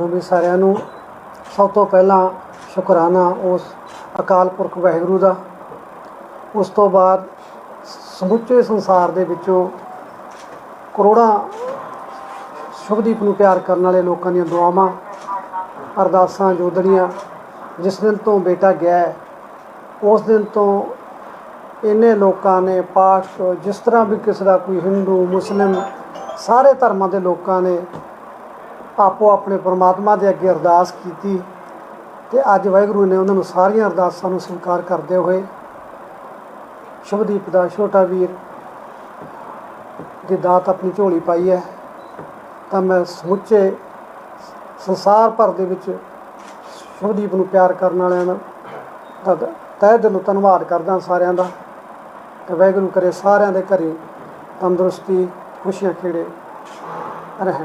ਦੂੰ ਵੀ ਸਾਰਿਆਂ ਨੂੰ ਸਭ ਤੋਂ ਪਹਿਲਾਂ ਸ਼ੁਕਰਾਨਾ ਉਸ ਅਕਾਲ ਪੁਰਖ ਵਾਹਿਗੁਰੂ ਦਾ। ਉਸ ਤੋਂ ਬਾਅਦ ਸਮੁੱਚੇ ਸੰਸਾਰ ਦੇ ਵਿੱਚੋਂ ਕਰੋੜਾਂ ਸ਼ੁਭਦੀਪ ਨੂੰ ਪਿਆਰ ਕਰਨ ਵਾਲੇ ਲੋਕਾਂ ਦੀਆਂ ਦੁਆਵਾਂ, ਅਰਦਾਸਾਂ ਜੋਦੜੀਆਂ ਜਿਸ ਦਿਨ ਤੋਂ ਬੇਟਾ ਗਿਆ ਉਸ ਦਿਨ ਤੋਂ ਇਹਨੇ ਲੋਕਾਂ ਨੇ, ਪਾਠ ਜਿਸ ਤਰ੍ਹਾਂ ਵੀ ਕਿਸੇ ਦਾ ਕੋਈ ਹਿੰਦੂ, ਮੁਸਲਿਮ ਸਾਰੇ ਧਰਮਾਂ ਦੇ ਲੋਕਾਂ ਨੇ ਆਪੋ ਆਪਣੇ ਪਰਮਾਤਮਾ ਦੇ ਅੱਗੇ ਅਰਦਾਸ ਕੀਤੀ ਤੇ ਅੱਜ ਵਾਹਿਗੁਰੂ ਨੇ ਉਹਨਾਂ ਨੂੰ ਸਾਰੀਆਂ ਅਰਦਾਸਾਂ ਨੂੰ ਸਵੀਕਾਰ ਕਰਦੇ ਹੋਏ ਸ਼ੁਭਦੀਪ ਦਾ ਛੋਟਾ ਵੀਰ ਦੀ ਦਾਤ ਆਪਣੀ ਝੋਲੀ ਪਾਈ ਹੈ। ਤਾਂ ਮੈਂ ਸਮੁੱਚੇ ਸੰਸਾਰ ਭਰ ਦੇ ਵਿੱਚ ਸ਼ੁਭਦੀਪ ਨੂੰ ਪਿਆਰ ਕਰਨ ਵਾਲਿਆਂ ਦਾ ਦਾ ਤਹਿ ਦਿਲੋਂ ਧੰਨਵਾਦ ਕਰਦਾ ਸਾਰਿਆਂ ਦਾ ਤੇ ਵਾਹਿਗੁਰੂ ਕਰੇ ਸਾਰਿਆਂ ਦੇ ਘਰੇ ਤੰਦਰੁਸਤੀ, ਖੁਸ਼ੀਆਂ ਖੇੜੇ ਰਹਿਣ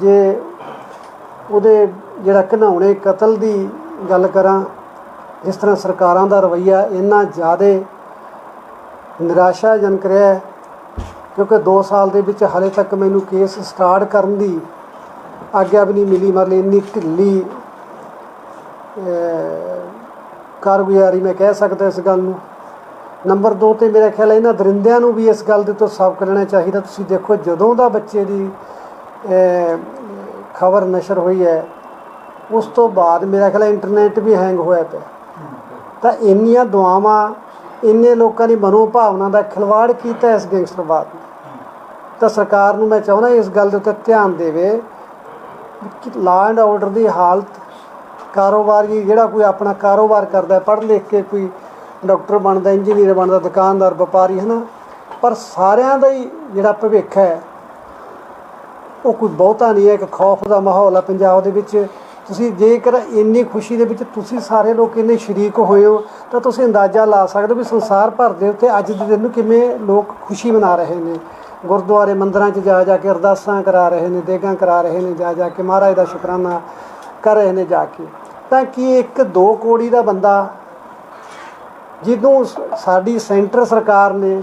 ਜੇ ਉਹਦੇ ਜਿਹੜਾ ਘਨਾਉਣੇ ਕਤਲ ਦੀ ਗੱਲ ਕਰਾਂ ਜਿਸ ਤਰ੍ਹਾਂ ਸਰਕਾਰਾਂ ਦਾ ਰਵੱਈਆ ਇੰਨਾ ਜ਼ਿਆਦਾ ਨਿਰਾਸ਼ਾਜਨਕ ਰਿਹਾ ਕਿਉਂਕਿ 2 ਸਾਲ ਦੇ ਵਿੱਚ ਹਲੇ ਤੱਕ ਮੈਨੂੰ ਕੇਸ ਸਟਾਰਟ ਕਰਨ ਦੀ ਆਗਿਆ ਵੀ ਨਹੀਂ ਮਿਲੀ, ਮਤਲਬ ਇੰਨੀ ਢਿੱਲੀ ਕਾਰਗੁਜ਼ਾਰੀ ਮੈਂ ਕਹਿ ਸਕਦਾ ਇਸ ਗੱਲ ਨੂੰ। ਨੰਬਰ 2 ਤੇ ਮੇਰਾ ਖਿਆਲ ਹੈ ਇਹਨਾਂ ਦਰਿੰਦਿਆਂ ਨੂੰ ਵੀ ਇਸ ਗੱਲ ਦੇ ਤੋਂ ਸਬਕ ਲੈਣਾ ਚਾਹੀਦਾ। ਤੁਸੀਂ ਦੇਖੋ ਜਦੋਂ ਦਾ ਬੱਚੇ ਦੀ ਖਬਰ ਨਸ਼ਰ ਹੋਈ ਹੈ, ਉਸ ਤੋਂ ਬਾਅਦ ਮੇਰਾ ਖਿਆਲ ਇੰਟਰਨੈਟ ਵੀ ਹੈਂਗ ਹੋਇਆ ਪਿਆ। ਤਾਂ ਇੰਨੀਆਂ ਦੁਆਵਾਂ, ਇੰਨੇ ਲੋਕਾਂ ਦੀ ਮਨੋਭਾਵਨਾ ਦਾ ਖਿਲਵਾੜ ਕੀਤਾ ਇਸ ਗੈਂਗਸਟਰਵਾਦ ਨੇ। ਤਾਂ ਸਰਕਾਰ ਨੂੰ ਮੈਂ ਚਾਹੁੰਦਾ ਇਸ ਗੱਲ ਦੇ ਉੱਤੇ ਧਿਆਨ ਦੇਵੇ ਕਿ ਲਾਅ ਐਂਡ ਆਰਡਰ ਦੀ ਹਾਲਤ, ਕਾਰੋਬਾਰੀ ਜਿਹੜਾ ਕੋਈ ਆਪਣਾ ਕਾਰੋਬਾਰ ਕਰਦਾ ਪੜ੍ਹ ਲਿਖ ਕੇ ਕੋਈ ਡਾਕਟਰ ਬਣਦਾ ਇੰਜੀਨੀਅਰ ਬਣਦਾ, ਦੁਕਾਨਦਾਰ, ਵਪਾਰੀ ਹੈ ਨਾ ਪਰ ਸਾਰਿਆਂ ਦਾ ਹੀ ਜਿਹੜਾ ਭਵਿੱਖ ਹੈ ਉਹ ਕੋਈ ਬਹੁਤਾ ਨਹੀਂ ਹੈ, ਇੱਕ ਖੌਫ ਦਾ ਮਾਹੌਲ ਆ ਪੰਜਾਬ ਦੇ ਵਿੱਚ। ਤੁਸੀਂ ਜੇਕਰ ਇੰਨੀ ਖੁਸ਼ੀ ਦੇ ਵਿੱਚ ਤੁਸੀਂ ਸਾਰੇ ਲੋਕ ਇੰਨੇ ਸ਼ਰੀਕ ਹੋਏ ਹੋ, ਤਾਂ ਤੁਸੀਂ ਅੰਦਾਜ਼ਾ ਲਾ ਸਕਦੇ ਹੋ ਵੀ ਸੰਸਾਰ ਭਰ ਦੇ ਉੱਤੇ ਅੱਜ ਦੇ ਦਿਨ ਨੂੰ ਕਿਵੇਂ ਲੋਕ ਖੁਸ਼ੀ ਮਨਾ ਰਹੇ ਨੇ। ਗੁਰਦੁਆਰੇ ਮੰਦਰਾਂ 'ਚ ਜਾ ਜਾ ਕੇ ਅਰਦਾਸਾਂ ਕਰਾ ਰਹੇ ਨੇ, ਦੇਗਾਂ ਕਰਾ ਰਹੇ ਨੇ, ਜਾ ਜਾ ਕੇ ਮਹਾਰਾਜ ਦਾ ਸ਼ੁਕਰਾਨਾ ਕਰ ਰਹੇ ਨੇ ਜਾ ਕੇ। ਤਾਂ ਕੀ ਇੱਕ ਦੋ ਕੋੜੀ ਦਾ ਬੰਦਾ ਜਿਹਨੂੰ ਸ- ਸਾਡੀ ਸੈਂਟਰ ਸਰਕਾਰ ਨੇ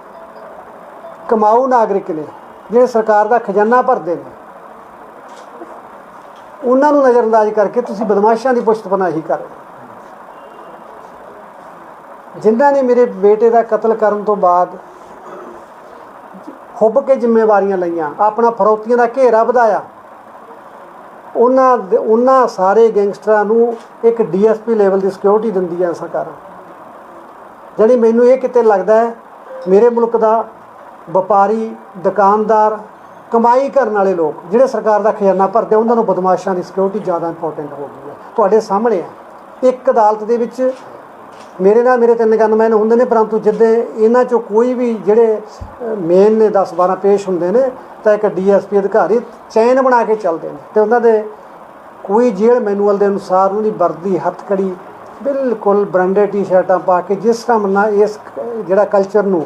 ਕਮਾਊ ਨਾਗਰਿਕ ਨੇ, ਜਿਹੜੇ ਸਰਕਾਰ ਦਾ ਖਜ਼ਾਨਾ ਭਰਦੇ ਨੇ। ਉਹਨਾਂ ਨੂੰ ਨਜ਼ਰਅੰਦਾਜ਼ ਕਰਕੇ ਤੁਸੀਂ ਬਦਮਾਸ਼ਾਂ ਦੀ ਪੁਸ਼ਤਪਨਾਹੀ ਕਰ ਜਿਨ੍ਹਾਂ ਨੇ ਮੇਰੇ ਬੇਟੇ ਦਾ ਕਤਲ ਕਰਨ ਤੋਂ ਬਾਅਦ ਖੁੱਬ ਕੇ ਜ਼ਿੰਮੇਵਾਰੀਆਂ ਲਈਆਂ, ਆਪਣਾ ਫਰੋਤੀਆਂ ਦਾ ਘੇਰਾ ਵਧਾਇਆ। ਉਹਨਾਂ ਦੇ- ਉਹਨਾਂ ਸਾਰੇ ਗੈਂਗਸਟਰਾਂ ਨੂੰ ਇੱਕ ਡੀਐਸਪੀ ਲੈਵਲ ਦੀ ਸਿਕਿਉਰਿਟੀ ਦਿੰਦੀ ਹੈ ਸਰਕਾਰ। ਜਿਹੜੀ ਮੈਨੂੰ ਇਹ ਕਿਤੇ ਲੱਗਦਾ ਹੈ, ਮੇਰੇ ਮੁਲਕ ਦਾ ਵਪਾਰੀ, ਦੁਕਾਨਦਾਰ, ਕਮਾਈ ਕਰਨ ਵਾਲੇ ਲੋਕ, ਜਿਹੜੇ ਸਰਕਾਰ ਦਾ ਖਜ਼ਾਨਾ ਭਰਦੇ ਉਹਨਾਂ ਨੂੰ ਬਦਮਾਸ਼ਾਂ ਦੀ ਸਿਕਿਉਰਿਟੀ ਜ਼ਿਆਦਾ ਇੰਪੋਰਟੈਂਟ ਹੋ ਗਈ ਹੈ। ਤੁਹਾਡੇ ਸਾਹਮਣੇ ਹੈ ਇੱਕ ਅਦਾਲਤ ਦੇ ਵਿੱਚ ਮੇਰੇ ਨਾਲ ਮੇਰੇ ਤਿੰਨ ਗਨਮੈਨ ਹੁੰਦੇ ਨੇ, ਪਰੰਤੂ ਜਿੱਦੇ ਇਹਨਾਂ ਚੋਂ ਕੋਈ ਵੀ ਜਿਹੜੇ ਮੇਨ ਨੇ 10 12 ਪੇਸ਼ ਹੁੰਦੇ ਨੇ, ਤਾਂ ਇੱਕ ਡੀਐਸਪੀ ਅਧਿਕਾਰੀ ਚੈਨ ਬਣਾ ਕੇ ਚੱਲਦੇ ਨੇ। ਤੇ ਉਹਨਾਂ ਦੇ ਕੋਈ ਜੇਲ੍ਹ ਮੈਨੂਅਲ ਦੇ ਅਨੁਸਾਰ ਉਹਨਾਂ ਦੀ ਵਰਦੀ, ਹੱਥਕੜੀ, ਬਿਲਕੁਲ ਬ੍ਰਾਂਡਡ ਟੀ-ਸ਼ਰਟਾਂ ਪਾ ਕੇ, ਜਿਸ ਤਰ੍ਹਾਂ ਨਾਲ ਇਸ ਜਿਹੜਾ ਕਲਚਰ ਨੂੰ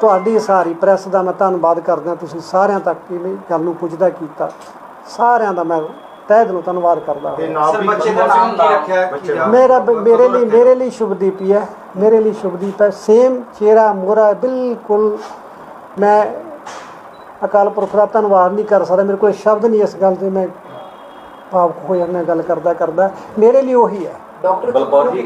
ਤੁਹਾਡੀ ਸਾਰੀ ਪ੍ਰੈਸ ਦਾ ਮੈਂ ਧੰਨਵਾਦ ਕਰਦਾ ਤੁਸੀਂ ਸਾਰਿਆਂ ਤੱਕ ਇਹ ਗੱਲ ਨੂੰ ਪੁੱਜਦਾ ਕੀਤਾ। ਸਾਰਿਆਂ ਦਾ ਮੈਂ ਤਹਿ ਦਿਲੋਂ ਧੰਨਵਾਦ ਕਰਦਾ ਤੇ ਹਾਂ ਨਾਮ ਸਰ ਵੀ ਬੱਚੇ ਦਾ ਨਾਮ ਕੀ ਰੱਖਿਆ ਬੱਚੇ ਦਾ ਮੇਰਾ ਮੇਰੇ ਲਈ ਮੇਰੇ ਲਈ ਸ਼ੁਭਦੀਪ ਹੀ ਹੈ ਮੇਰੇ ਲਈ ਸ਼ੁਭਦੀਪ ਹੈ। ਸੇਮ ਚਿਹਰਾ ਮੋਰਾ ਬਿਲਕੁਲ ਮੈਂ ਅਕਾਲ ਪੁਰਖ ਦਾ ਧੰਨਵਾਦ ਨਹੀਂ ਕਰ ਸਕਦਾ। ਮੇਰੇ ਕੋਲ ਸ਼ਬਦ ਨਹੀਂ ਇਸ ਗੱਲ ਤੇ ਮੈਂ ਭਾਵ ਹੋ ਜਾਂਦਾ ਗੱਲ ਕਰਦਾ ਕਰਦਾ ਮੇਰੇ ਲਈ ਉਹੀ ਹੈ। ਡਾਕਟਰ ਬਲਕੌਰ ਜੀ।